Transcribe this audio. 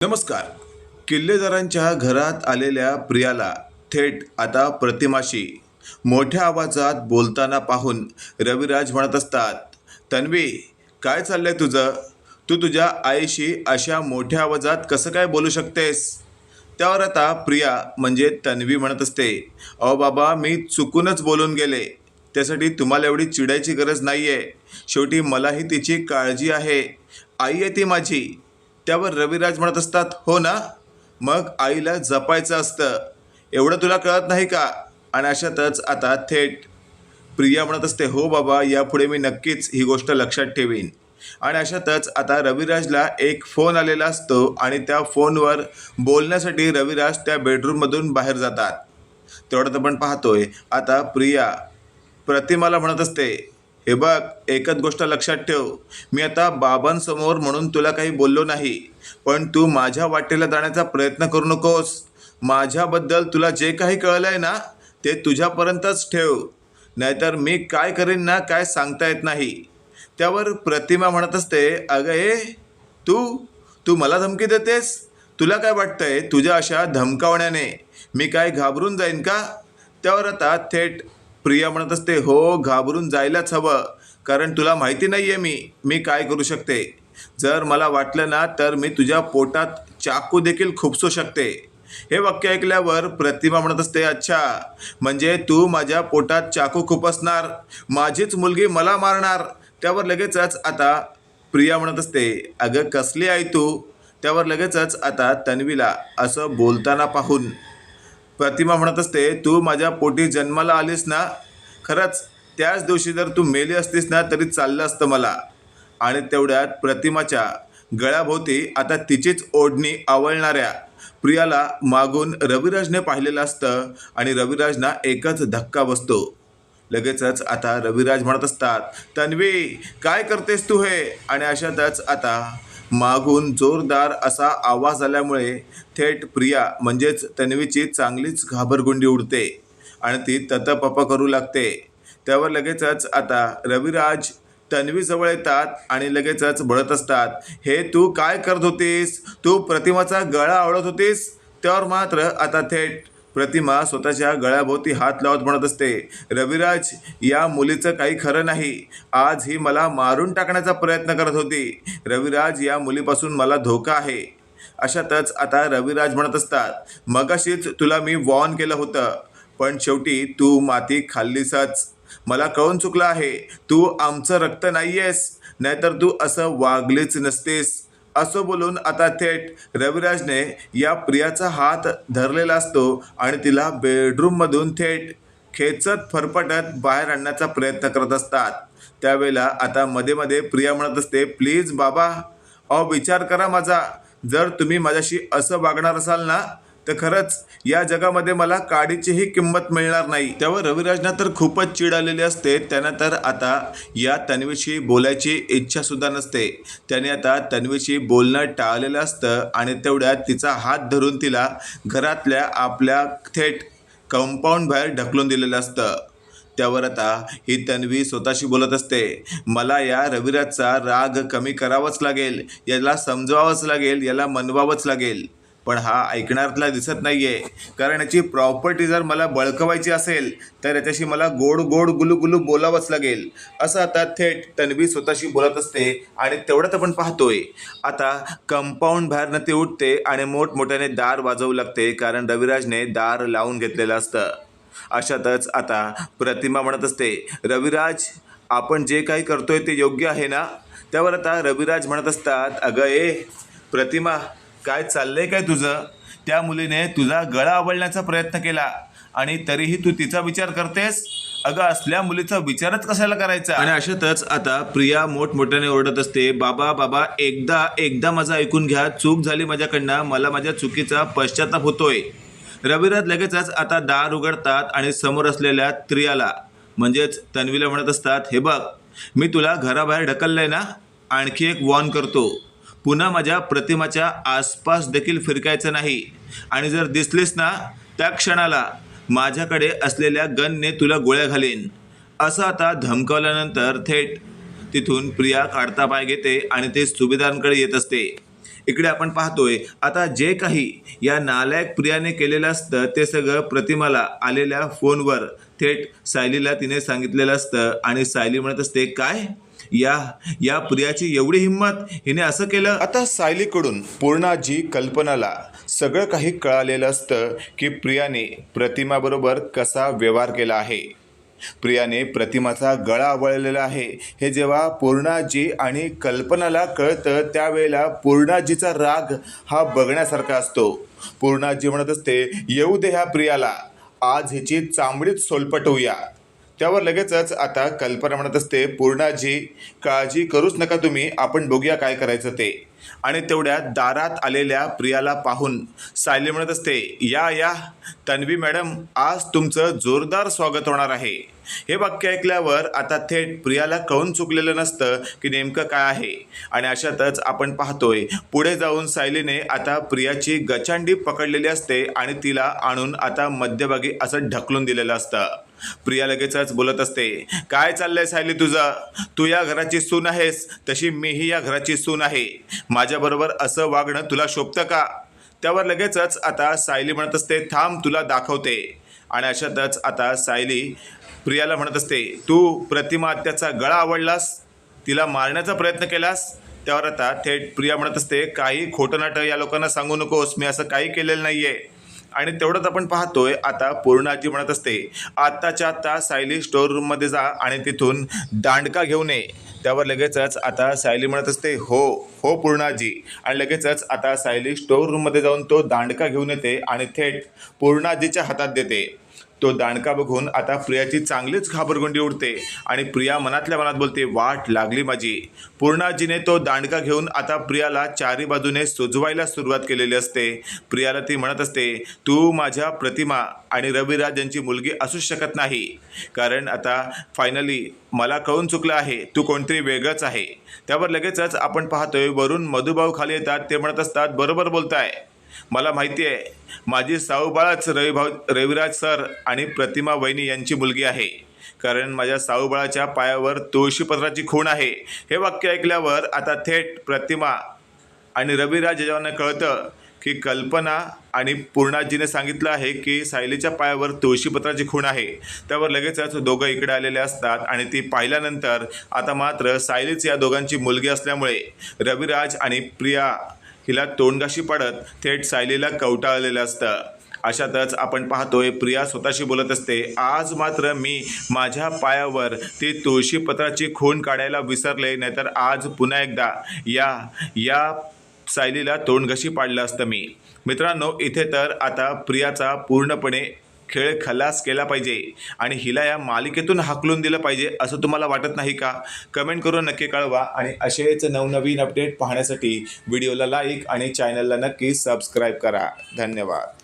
नमस्कार. किल्लेदारांच्या घरात आलेल्या प्रियाला थेट आता प्रतिमाशी. मोठ्या आवाजात बोलताना पाहून रविराज म्हणत असतात तन्वी काय चाललंय तुझं? तू तुझ्या आईशी अशा मोठ्या आवाजात कसं काय बोलू शकतेस? त्यावर आता प्रिया म्हणजे तन्वी म्हणत असते अहो बाबा मी चुकूनच बोलून गेले. त्यासाठी तुम्हाला एवढी चिडायची गरज नाही आहे शेवटी मलाही तिची काळजी आहे. आई आहे ती माझी. त्यावर रविराज म्हणत असतात हो ना? मग आईला जपायचं असतं. एवढं तुला कळत नाही का? आणि अशातच आता थेट प्रिया म्हणत असते हो बाबा यापुढे मी नक्कीच ही गोष्ट लक्षात ठेवीन. आणि अशातच आता रविराजला एक फोन आलेला असतो आणि त्या फोनवर बोलण्यासाठी रविराज त्या बेडरूममधून बाहेर जातात. तेवढ्यात आपण पाहतोय. आता प्रिया प्रतिमाला म्हणत असते हे बघ एकच गोष्ट लक्षात ठेव. मी आता बाबांसमोर म्हणून तुला काही बोललो नाही पण तू माझ्या वाटेला जाण्याचा प्रयत्न करू नकोस. माझ्याबद्दल तुला जे काही कळलं आहे ना ते तुझ्यापर्यंतच ठेव. नाहीतर मी काय करीन ना काय सांगता येत नाही. त्यावर प्रतिमा म्हणत असते अगं ए तू तू मला धमकी देतेस? तुला काय वाटतंय तुझ्या अशा धमकावण्याने मी काय घाबरून जाईन का? त्यावर आता थेट प्रिया म्हणत असते हो घाबरून जायलाच हवं. कारण तुला माहिती नाही आहे मी मी काय करू शकते. जर मला वाटलं ना तर मी तुझ्या पोटात चाकू देखील खुपसू शकते. हे वाक्य ऐकल्यावर प्रतिमा म्हणत असते अच्छा म्हणजे तू माझ्या पोटात चाकू खुपसणार माझीच मुलगी मला मारणार. त्यावर लगेचच आता प्रिया म्हणत असते अगं कसली आहे तू? त्यावर लगेचच आता तन्वीला असं बोलताना पाहून प्रतिमा म्हणत असते तू माझ्या पोटी जन्माला आलीस ना? खरंच त्याच दिवशी जर तू मेली असतीस ना तरी चाललं असतं मला. आणि तेवढ्यात प्रतिमाच्या गळ्याभोवती आता तिचीच ओढणी आवळणाऱ्या प्रियाला मागून रविराजने पाहिलेलं असतं आणि रविराजना एकच धक्का बसतो. लगेचच आता रविराज म्हणत असतात तन्वी काय करतेस तू हे? आणि अशातच आता मागून जोरदार असा आवाज आल्यामुळे थेट प्रिया म्हणजेच तन्वीची चांगलीच घाबरगुंडी उडते आणि ती ततपप करू लागते. त्यावर लगेचच आता रविराज तन्वीजवळ येतात आणि लगेचच बळत असतात. हे तू काय करत होतीस? तू प्रतिमाचा गळा आवडत होतीस? त्यावर मात्र आता थेट प्रतिमा स्वतःच्या गळ्याभोवती हात लावत म्हणत असते रविराज या मुलीचं काही खरं नाही. आज ही मला मारून टाकण्याचा प्रयत्न करत होती. रविराज या मुलीपासून मला धोका आहे. अशातच आता रविराज म्हणत असतात मगाशीच तुला मी वॉर्न केलं होतं पण शेवटी तू माती खाल्लीसच. मला कळून चुकलं आहे. तू आमचं रक्त नाही आहेस नाहीतर तू असं वागलीच नसतेस. असं बोलून आता थेट रविराजने या प्रियाचा हात धरलेला असतो आणि तिला बेडरूममधून थेट खेचत फरफटत बाहेर आणण्याचा प्रयत्न करत असतात. त्यावेळेला आता मध्ये मध्ये प्रिया म्हणत असते प्लीज बाबा अहो विचार करा माझा. जर तुम्ही माझ्याशी असं वागणार असाल ना तर खरंच या जगामध्ये मला काडीचीही किंमत मिळणार नाही. त्यावर रविराजना तर खूपच चीड आलेली असते. त्यांना तर आता या तन्वीशी बोलायची इच्छा सुद्धा नसते. त्याने आता तन्वीशी बोलणं टाळलेलं असतं आणि तेवढ्यात तिचा हात धरून तिला घरातल्या आपल्या थेट कंपाऊंड बाहेर ढकलून दिलेलं असतं. त्यावर आता ही तन्वी स्वतःशी बोलत असते. मला या रविराजचा राग कमी करावाच लागेल. याला समजवावंच लागेल. याला मनवावंच लागेल. पण हा ऐकणारला दिसत नाही आहे कारण याची प्रॉपर्टी जर मला बळकवायची असेल तर याच्याशी मला गोड गोड गुलू गुलू बोलावंच लागेल. असं आता थेट तन्वी स्वतःशी बोलत असते आणि तेवढंच आपण पाहतोय. आता कंपाऊंड बाहेरनं ती उठते आणि मोठमोठ्याने दार वाजवू लागते कारण रविराजने दार लावून घेतलेलं असतं. अशातच आता प्रतिमा म्हणत असते रविराज आपण जे काही करतोय ते योग्य आहे ना? त्यावर आता रविराज म्हणत असतात अगं ए प्रतिमा काय चाललंय काय तुझं? त्या मुलीने तुझा गळा आवळण्याचा प्रयत्न केला. आणि तरीही तू तिचा विचार करतेस? अगं असल्या मुलीचा विचारच कशाला करायचा? आणि अशातच आता प्रिया मोठमोठ्याने ओरडत असते बाबा बाबा एकदा एकदा माझं ऐकून घ्या चूक झाली माझ्याकडनं मला माझ्या चुकीचा पश्चाताप होतोय. रविराज लगेचच आता दार उघडतात आणि समोर असलेल्या त्रियाला म्हणजेच तन्वीला म्हणत असतात हे बघ मी तुला घराबाहेर ढकललंय ना? आणखी एक वॉर्न करतो. पुन्हा माझ्या प्रतिमाच्या आसपास देखील फिरकायचं नाही. आणि जर दिसलीस ना त्या क्षणाला माझ्याकडे असलेल्या गनने तुला गोळ्या घालीन. असं आता धमकावल्यानंतर थेट तिथून प्रिया काढता पाय घेते आणि ते सुभेदारांकडे येत असते. इकडे आपण पाहतोय आता जे काही या नालायक प्रियाने केलेलं असतं ते सगळं प्रतिमाला आलेल्या फोनवर थेट सायलीला तिने सांगितलेलं असतं. आणि सायली म्हणत असते काय? या या प्रियाची एवढी हिंमत. हिने असं केलं आता सायलीकडून पूर्णाजी कल्पनाला सगळं काही कळालेलं असतं की प्रियाने प्रतिमाबरोबर कसा व्यवहार केला आहे. प्रियाने प्रतिमाचा गळा आवळलेला आहे. हे जेव्हा पूर्णाजी आणि कल्पनाला कळतं त्यावेळेला पूर्णाजीचा राग हा बघण्यासारखा असतो. पूर्णाजी म्हणत असते येऊ दे ह्या प्रियाला. आज हिची चांबडीत सोलपटवूया त्यावर लगेचच आता कल्पना म्हणत असते पूर्णाजी काळजी करूच नका तुम्ही आपण बघूया काय करायचं ते. आणि तेवढ्यात दारात आलेल्या प्रियाला पाहून सायली म्हणत असते या या तन्वी मॅडम आज तुमचं जोरदार स्वागत होणार आहे. हे वाक्य ऐकल्यावर आता थेट प्रियाला कळून चुकलेलं नसतं की नेमकं काय आहे. आणि अशातच आपण पाहतोय पुढे जाऊन सायलीने आता प्रियाची गचांडी पकडलेली असते आणि तिला आणून आता मध्यभागी असं ढकलून दिलेलं असतं. प्रिया लगेचच बोलत असते काय चाललंय सायली तुझं? तू या घराची सून आहेस तशी मीही या घराची सून आहे. माझ्याबरोबर असं वागणं तुला शोभतं का? त्यावर लगेचच आता सायली म्हणत असते थांब तुला दाखवते. आणि अशातच आता सायली प्रियाला म्हणत असते तू प्रतिमा आत्याचा गळा आवडलास? तिला मारण्याचा प्रयत्न केलास? त्यावर आता थेट प्रिया म्हणत असते काही खोटं नाटं या लोकांना सांगू नकोस मी असं काही केलेलं नाही आहे आणि तेवढंच आपण पाहतोय आता पूर्णाजी म्हणत असते आत्ताच्या आत्ता सायली स्टोअर रूममध्ये जा आणि तिथून दांडका घेऊन ये त्यावर लगेचच आता सायली म्हणत असते हो हो पूर्णाजी. आणि लगेचच आता सायली स्टोअर रूममध्ये जाऊन तो दांडका घेऊन येते आणि थेट पूर्णाजीच्या हातात देते. तो दांडका बघून आता प्रियाची चांगलीच घाबरगुंडी उडते आणि प्रिया मनातल्या मनात बोलते वाट लागली माझी. पूर्णाजीने तो दांडका घेऊन आता प्रियाला चारी बाजूने सुजवायला सुरुवात केलेली असते. प्रियाला ती म्हणत असते तू माझ्या प्रतिमा आणि रविराज यांची मुलगी असूच शकत नाही. कारण आता फायनली मला कळून चुकलं आहे तू कोणतरी वेगळंच आहे. त्यावर लगेचच आपण पाहतोय वरून मधुभाऊ खाली येतात ते म्हणत असतात बरोबर बोलताय. मला माहिती आहे माझी साऊबाळाच रविभाऊ रविराज सर आणि प्रतिमा वहिनी यांची मुलगी आहे. कारण माझ्या साऊबाळाच्या पायावर तुळशीपत्राची खूण आहे. हे वाक्य ऐकल्यावर आता थेट प्रतिमा आणि रविराज यांना कळतं की कल्पना आणि पूर्णाजीने सांगितलं आहे की सायलीच्या पायावर तुळशीपत्राची खूण आहे. त्यावर लगेचच दोघं इकडे आलेले असतात आणि ती पाहिल्यानंतर आता मात्र सायलीच या दोघांची मुलगी असल्यामुळे रविराज आणि प्रिया हिला तोंडगाशी पडत थेट सायलीला कवटाळलेलं असतं. अशातच आपण पाहतोय प्रिया स्वतःशी बोलत असते आज मात्र मी माझ्या पायावर ती तुळशीपत्राची खूण काढायला विसरले नाहीतर आज पुन्हा एकदा या या सायलीला तोंडघशी पाडलं असतं मी. मित्रांनो इथे तर आता प्रियाचा पूर्णपणे खेळ खलास केला पाहिजे आणि हिला या मालिकेतून हाकलून दिलं पाहिजे असं तुम्हाला वाटत नाही का? कमेंट करून नक्की कळवा आणि असेच नवनवीन अपडेट पाहण्यासाठी व्हिडिओला लाईक आणि चॅनलला नक्की सबस्क्राईब करा. धन्यवाद.